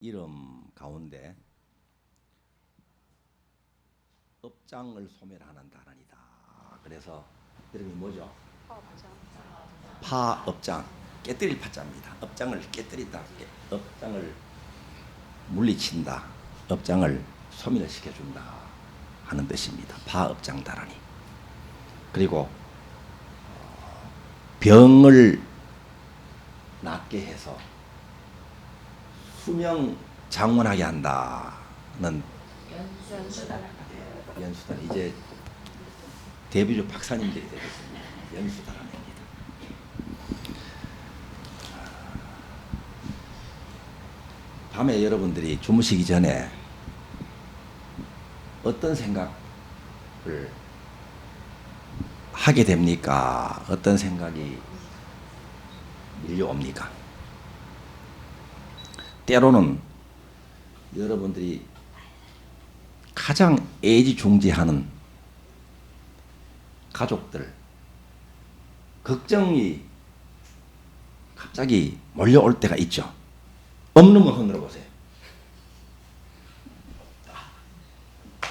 이름 가운데 업장을 소멸하는 단어이다. 그래서 이름이 뭐죠? 파업장 깨뜨릴 파자입니다. 업장을 깨뜨린다. 깨- 업장을 물리친다. 업장을 소멸시켜 준다 하는 뜻입니다. 파업장 다라니. 그리고 어, 병을 낫게 해서 수명 장원하게 한다는 연수단 이제 데뷔조 박사님들이 되겠습니다. 연수단 입니다. 밤에 여러분들이 주무시기 전에 어떤 생각을 하게 됩니까? 어떤 생각이 밀려옵니까? 때로는 여러분들이 가장 애지중지하는 가족들 걱정이 갑자기 몰려올 때가 있죠. 없는 분 흔들어 보세요.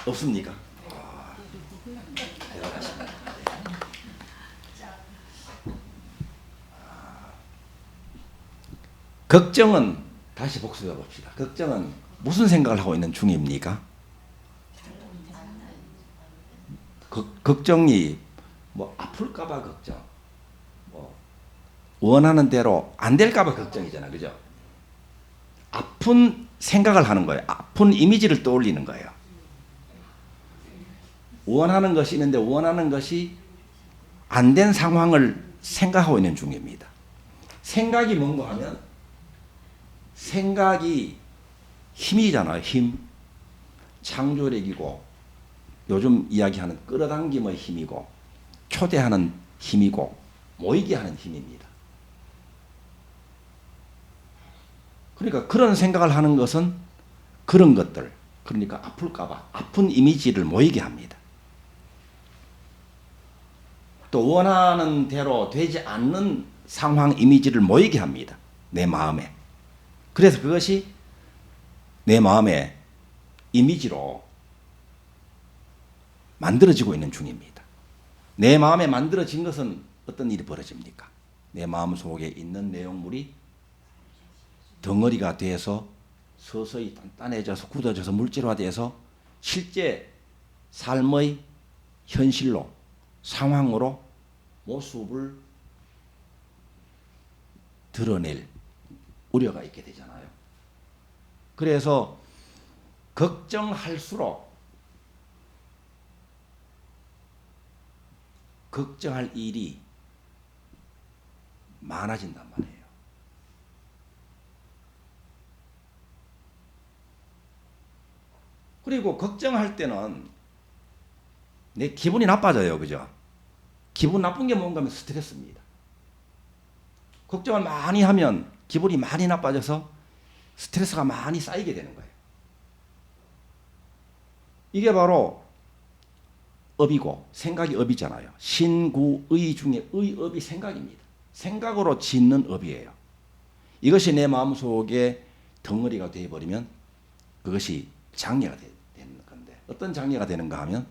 없습니까? 아. 아, 걱정은 다시 복수해 봅시다. 걱정은 무슨 생각을 하고 있는 중입니까? 걱- 걱정이 뭐 아플까봐 걱정, 뭐 원하는 대로 안 될까봐 걱정이잖아, 그죠? 아픈 생각을 하는 거예요. 아픈 이미지를 떠올리는 거예요. 원하는 것이 있는데 원하는 것이 안 된 상황을 생각하고 있는 중입니다. 생각이 뭔가 하면 생각이 힘이잖아요. 힘. 창조력이고 요즘 이야기하는 끌어당김의 힘이고 초대하는 힘이고 모이게 하는 힘입니다. 그러니까 그런 생각을 하는 것은 그런 것들 그러니까 아플까봐 아픈 이미지를 모이게 합니다. 또 원하는 대로 되지 않는 상황 이미지를 모이게 합니다. 내 마음에. 그래서 그것이 내 마음의 이미지로 만들어지고 있는 중입니다. 내 마음에 만들어진 것은 어떤 일이 벌어집니까? 내 마음 속에 있는 내용물이 덩어리가 돼서 서서히 단단해져서 굳어져서 물질화돼서 실제 삶의 현실로 상황으로 모습을 드러낼 우려가 있게 되잖아요. 그래서 걱정할수록 걱정할 일이 많아진단 말이에요. 그리고 걱정할 때는 내 기분이 나빠져요. 그죠? 기분 나쁜 게 뭔가 하면 스트레스입니다. 걱정을 많이 하면 기분이 많이 나빠져서 스트레스가 많이 쌓이게 되는 거예요. 이게 바로 업이고 생각이 업이잖아요. 신구의 중에 의업이 생각입니다. 생각으로 짓는 업이에요. 이것이 내 마음속에 덩어리가 되어 버리면 그것이 장애가 되, 되는 건데 어떤 장애가 되는가 하면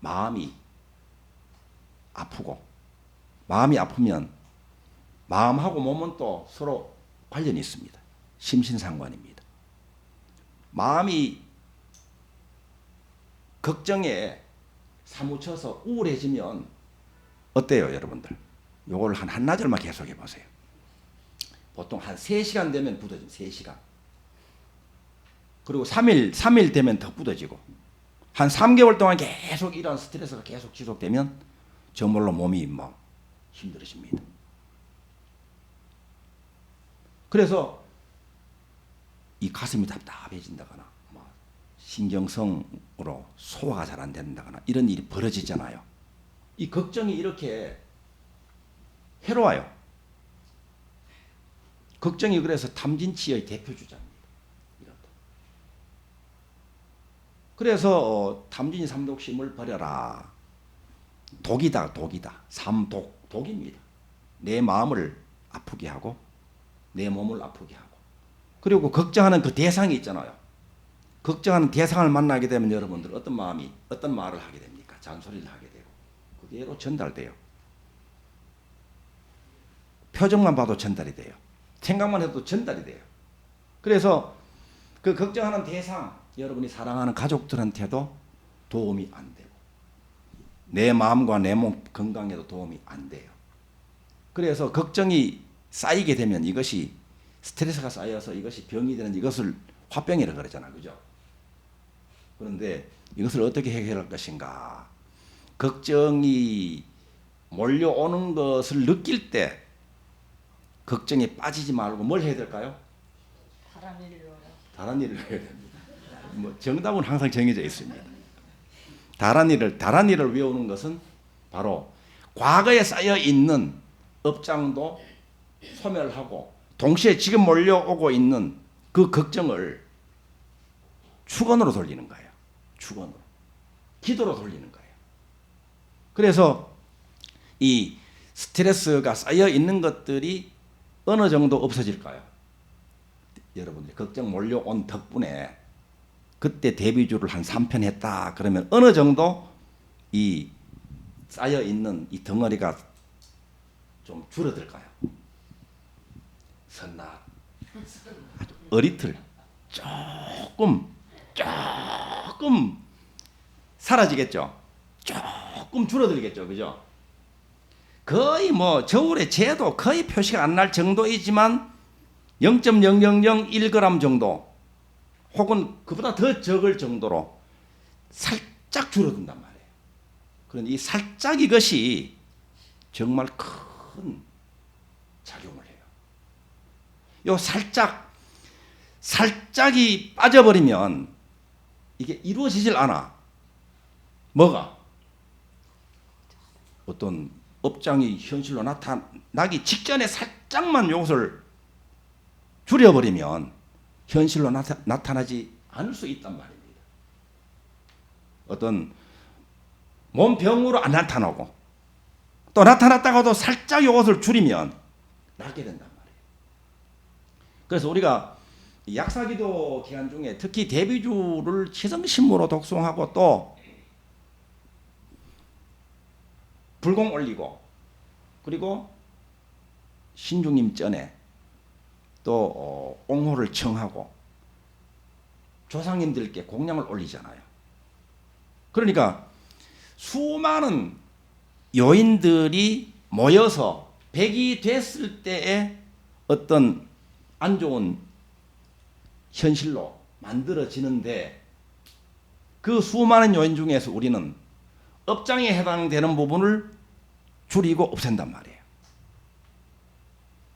마음이 아프고 마음이 아프면 마음하고 몸은 또 서로 관련이 있습니다. 심신상관입니다. 마음이 걱정에 사무쳐서 우울해지면 어때요, 여러분들? 요걸 한 한나절만 계속해 보세요. 보통 한 3시간 되면 굳어집니다. 3시간. 그리고 3일, 3일 되면 더 굳어지고 한 3개월 동안 계속 이런 스트레스가 계속 지속되면 정말로 몸이 막 힘들어집니다. 그래서 이 가슴이 답답해진다거나 뭐 신경성으로 소화가 잘 안 된다거나 이런 일이 벌어지잖아요. 이 걱정이 이렇게 해로워요. 걱정이 그래서 탐진치의 대표 주자입니다. 이렇다. 그래서 어, 탐진이 삼독심을 버려라. 독이다, 독이다. 삼독, 독입니다. 내 마음을 아프게 하고 내 몸을 아프게 하고 그리고 걱정하는 그 대상이 있잖아요. 걱정하는 대상을 만나게 되면 여러분들 어떤 마음이 어떤 말을 하게 됩니까? 잔소리를 하게 되고 그대로 전달돼요. 표정만 봐도 전달이 돼요. 생각만 해도 전달이 돼요. 그래서 그 걱정하는 대상 여러분이 사랑하는 가족들한테도 도움이 안 되고 내 마음과 내 몸 건강에도 도움이 안 돼요. 그래서 걱정이 쌓이게 되면 이것이 스트레스가 쌓여서 이것이 병이 되는 이것을 화병이라고 그러잖아. 그죠? 그런데 이것을 어떻게 해결할 것인가? 걱정이 몰려오는 것을 느낄 때 걱정에 빠지지 말고 뭘 해야 될까요? 다른 일로 다른 일을 해야 됩니다. 뭐 정답은 항상 정해져 있습니다. 다른 일을 다른 일을 외우는 것은 바로 과거에 쌓여 있는 업장도 소멸하고 동시에 지금 몰려오고 있는 그 걱정을 축원으로 돌리는 거예요. 축원으로. 기도로 돌리는 거예요. 그래서 이 스트레스가 쌓여 있는 것들이 어느 정도 없어질까요? 여러분들 걱정 몰려온 덕분에 그때 데뷔주를 한 3편 했다 그러면 어느 정도 이 쌓여 있는 이 덩어리가 좀 줄어들까요? 선나 아주 어리틀 조금 조금 사라지겠죠. 조금 줄어들겠죠, 그죠? 거의 뭐 저울의 재도 거의 표시가 안 날 정도이지만 0.0001g 정도 혹은 그보다 더 적을 정도로 살짝 줄어든단 말이에요. 그런데 이 살짝 이것이 정말 큰. 요 살짝 살짝이 빠져버리면 이게 이루어지질 않아. 뭐가? 어떤 업장이 현실로 나타나기 직전에 살짝만 요것을 줄여버리면 현실로 나타, 나타 나지 않을 수 있단 말입니다. 어떤 몸병으로 안 나타나고 또 나타났다가도 살짝 요것을 줄이면 낫게 말이에요. 그래서 우리가 이 약사기도 기간 중에 특히 데뷔주를 치성신무로 독송하고 또 불공 올리고 그리고 신중님 전에 또 어, 옹호를 청하고 조상님들께 공양을 올리잖아요. 그러니까 수많은 요인들이 모여서 백이 됐을 때에 어떤 안 좋은 현실로 만들어지는데 그 수많은 요인 중에서 우리는 업장에 해당되는 부분을 줄이고 없앤단 말이에요.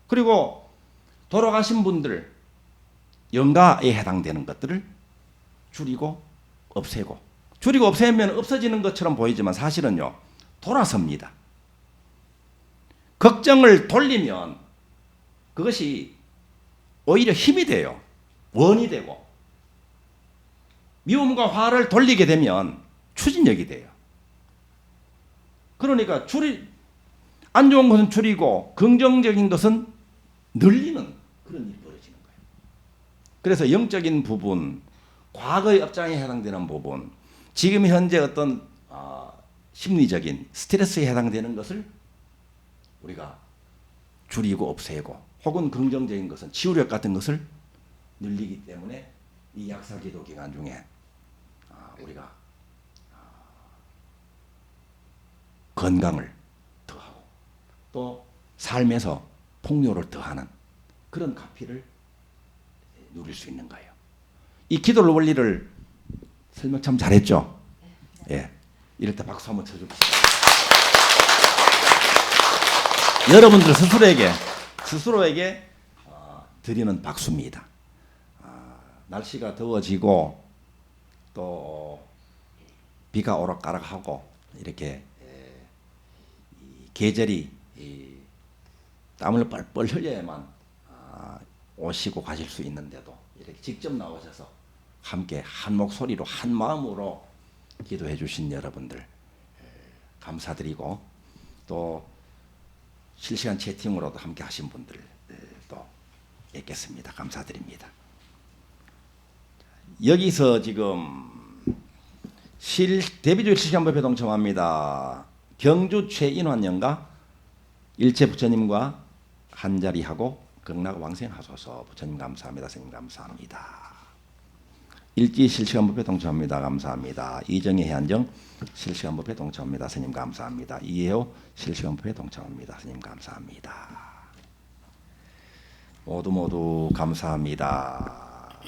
그리고 돌아가신 분들 영가에 해당되는 것들을 줄이고 없애고 줄이고 없애면 없어지는 것처럼 보이지만 사실은요 돌아섭니다. 걱정을 돌리면 그것이 오히려 힘이 돼요. 원이 되고 미움과 화를 돌리게 되면 추진력이 돼요. 그러니까 줄이 안 좋은 것은 줄이고 긍정적인 것은 늘리는 그런 일이 벌어지는 거예요. 그래서 영적인 부분, 과거의 업장에 해당되는 부분, 지금 현재 어떤 어, 심리적인 스트레스에 해당되는 것을 우리가 줄이고 없애고 혹은 긍정적인 것은 치유력 같은 것을 늘리기 때문에 이 약사 기도 기간 중에 아, 우리가 아, 건강을 더하고 또 삶에서 풍요를 더하는 그런 가피를 누릴 수 있는 거예요. 이 기도 원리를 설명 참 잘했죠. 예, 이럴 때 박수 한번 쳐줍시다. 여러분들 스스로에게 스스로에게 어, 드리는 박수입니다. 아, 날씨가 더워지고 또 비가 오락가락하고 이렇게 에, 이 계절이 이 땀을 뻘뻘 흘려야만 아, 오시고 가실 수 있는데도 이렇게 직접 나오셔서 함께 한 목소리로 한 마음으로 기도해 주신 여러분들 에, 감사드리고 또 실시간 채팅으로도 함께 하신 분들 에, 또 뵙겠습니다. 감사드립니다. 여기서 지금 실 대비주일 실시간법에 동참합니다. 경주 최인환 영가 일체 부처님과 한 자리 하고 극락 왕생하소서 부처님 감사합니다. 스님 감사합니다. 일지 실시간법에 동참합니다. 감사합니다. 이정희 해안정 실시간법에 동참합니다. 스님 감사합니다. 이해호 실시간법에 동참합니다. 스님 감사합니다. 모두 모두 감사합니다.